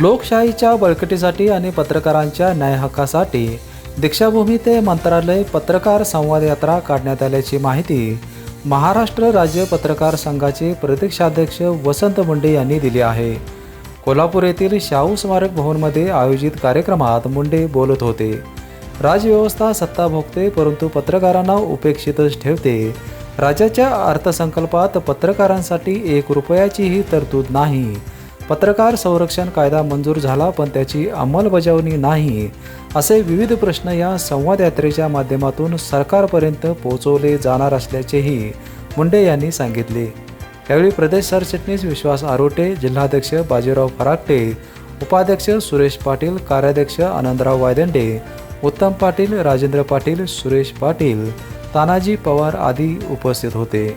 लोकशाहीच्या बळकटीसाठी आणि पत्रकारांच्या न्यायहक्कासाठी दीक्षाभूमी ते मंत्रालय पत्रकार संवाद यात्रा काढण्यात आल्याची माहिती महाराष्ट्र राज्य पत्रकार संघाचे प्रदेशाध्यक्ष वसंत मुंडे यांनी दिली आहे. कोल्हापूर येथील शाहू स्मारक भवनमध्ये आयोजित कार्यक्रमात मुंडे बोलत होते. राजव्यवस्था सत्ता भोगते परंतु पत्रकारांना उपेक्षितच ठेवते. राज्याच्या अर्थसंकल्पात पत्रकारांसाठी एक रुपयाचीही तरतूद नाही. पत्रकार संरक्षण कायदा मंजूर झाला पण त्याची अंमलबजावणी नाही. असे विविध प्रश्न या संवाद यात्रेच्या माध्यमातून सरकारपर्यंत पोहोचवले जाणार असल्याचेही मुंडे यांनी सांगितले. यावेळी प्रदेश सरचिटणीस विश्वास आरोटे जिल्हाध्यक्ष बाजीराव फराटे उपाध्यक्ष सुरेश पाटील कार्याध्यक्ष आनंदराव वायदंडे उत्तम पाटील राजेंद्र पाटील सुरेश पाटील तानाजी पवार आदी उपस्थित होते.